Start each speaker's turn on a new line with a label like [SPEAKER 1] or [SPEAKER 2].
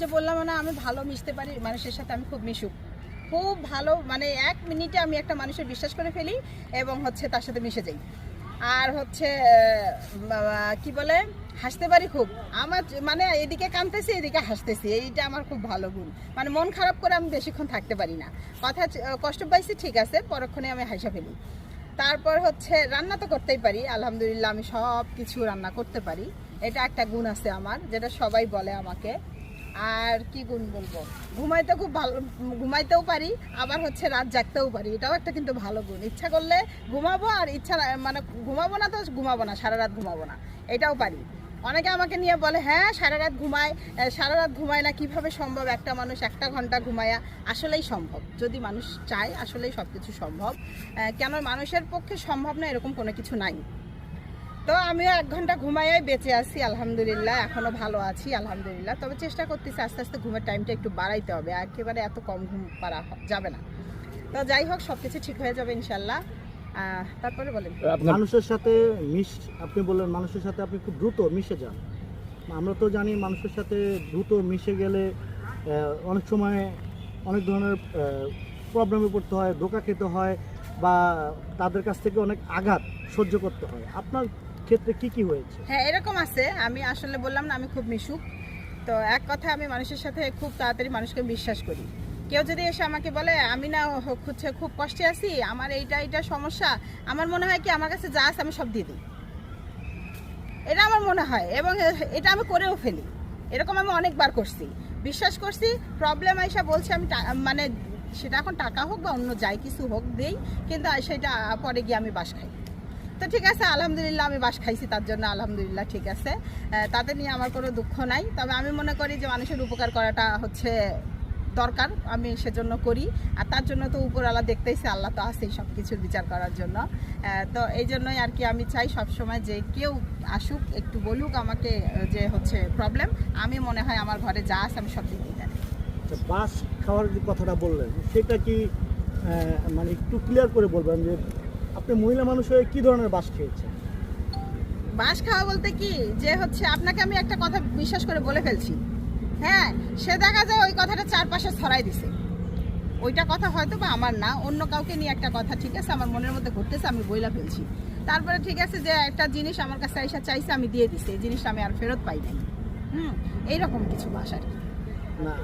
[SPEAKER 1] যে বললাম না, আমি ভালো মিশতে পারি, মানুষের সাথে আমি খুব মিশুক। খুব ভালো মানে এক মিনিটে আমি একটা মানুষের বিশ্বাস করে ফেলি এবং হচ্ছে তার সাথে মিশে যাই। আর হচ্ছে কি বলে, হাসতে পারি খুব। আমার মানে এদিকে কাঁদতেছি এদিকে হাসতেছি। এইটা আমার খুব ভালো গুণ। মানে মন খারাপ করে আমি বেশিক্ষণ থাকতে পারি না। কথা কষ্ট পাইছি, ঠিক আছে, পরক্ষণে আমি হাসা ফেলি। তারপর হচ্ছে, রান্না তো করতেই পারি। আলহামদুলিল্লাহ, আমি সব কিছু রান্না করতে পারি। এটা একটা গুণ আছে আমার, যেটা সবাই বলে আমাকে। আর কি গুণ বলব? ঘুমাইতে খুব ভালো, ঘুমাইতেও পারি, আবার হচ্ছে রাত জাগতেও পারি। এটাও একটা কিন্তু ভালো গুণ। ইচ্ছা করলে ঘুমাবো আর ইচ্ছা মানে ঘুমাবো না তো ঘুমাবো না, সারা রাত ঘুমাবো না। এটাও পারি। অনেকে আমাকে নিয়ে বলে হ্যাঁ সারা রাত ঘুমায় সারা রাত ঘুমায় না, কীভাবে সম্ভব? একটা মানুষ একটা ঘণ্টা ঘুমায়া আসলেই সম্ভব। যদি মানুষ চায়, আসলেই সব কিছু সম্ভব কেন মানুষের পক্ষে সম্ভব না, এরকম কোনো কিছু নাই। তো আমিও এক ঘণ্টা ঘুমাইয়াই বেঁচে আছি আলহামদুলিল্লাহ। এখনও ভালো আছি আলহামদুলিল্লাহ। তবে চেষ্টা করতেছি আস্তে আস্তে ঘুমের টাইমটা একটু বাড়াইতে হবে একেবারে এত কম ঘুম পারা যাবে না। তো যাই হোক সব কিছু ঠিক হয়ে যাবে ইনশাল্লাহ। তারপরে বলেন।
[SPEAKER 2] মানুষের সাথে মিশ আপনি বললেন মানুষের সাথে আপনি খুব দ্রুত মিশে যান। আমরা তো জানি মানুষের সাথে দ্রুত মিশে গেলে অনেক সময় অনেক ধরনের প্রবলেমে পড়তে হয় ধোকা খেতে হয় বা তাদের কাছ থেকে অনেক আঘাত সহ্য করতে হয়। আপনার ক্ষেত্রে কি কি হয়েছে?
[SPEAKER 1] হ্যাঁ এরকম আছে। আমি আসলে বললাম না, আমি খুব মিশুক। তো এক কথা, আমি মানুষের সাথে খুব তাড়াতাড়ি মানুষকে বিশ্বাস করি। কেউ যদি এসে আমাকে বলে, আমি না হচ্ছে খুব কষ্টে আছি, আমার এইটা এইটা সমস্যা, আমার মনে হয় কি, আমার কাছে যা আছে, আমি সব দিয়ে দিই। এটা আমার মনে হয়, এবং এটা আমি করেও ফেলি। এরকম আমি অনেকবার করছি। বিশ্বাস করছি প্রবলেম আইসা বলছে, আমি মানে সেটা এখন টাকা হোক বা অন্য যাই কিছু হোক দেই, কিন্তু সেটা পরে গিয়ে আমি বাস খাই। তো ঠিক আছে আলহামদুলিল্লাহ আমি বাস খাইছি তার জন্য আলহামদুলিল্লাহ ঠিক আছে। তাতে নিয়ে আমার কোনো দুঃখ নাই। তবে আমি মনে করি যে মানুষের উপকার করাটা হচ্ছে দরকার আমি সেজন্য করি। আর তার জন্য তো উপরওয়ালা দেখতেইছে আল্লাহ তো আছেই সব কিছুর বিচার করার জন্য। তো এই জন্যই আর কি আমি চাই সব সময় যে কেউ আসুক একটু বলুক আমাকে যে হচ্ছে প্রবলেম আমি মনে হয় আমার ঘরে যা আছে আমি সব দিই তাদের।
[SPEAKER 2] আচ্ছা, বাস খাওয়ার যে কথাটা বললেন সেটা কি মানে একটু ক্লিয়ার করে বলবেন যে আপনি মহিলা মানুষ হয়ে কি ধরনের বাস খেয়েছেন?
[SPEAKER 1] বাস খাওয়া বলতে কি? যে হচ্ছে আপনাকে আমি একটা কথা বিশ্বাস করে বলে ফেলছি। হ্যাঁ সে দেখা যায় ওই কথাটা চারপাশে ছড়াই দিছে। ওইটা কথা হয়তো বা আমার না অন্য কাউকে নিয়ে একটা কথা ঠিক আছে আমার মনের মধ্যে ঘুরতেছে আমি বইলা ফেলছি। তারপরে ঠিক আছে যে একটা জিনিস আমার কাছে আইসা চাইছে আমি দিয়ে দিছি এই জিনিসটা আমি আর ফেরত পাই নাই। হুম এইরকম কিছু বাস আর কি।
[SPEAKER 2] না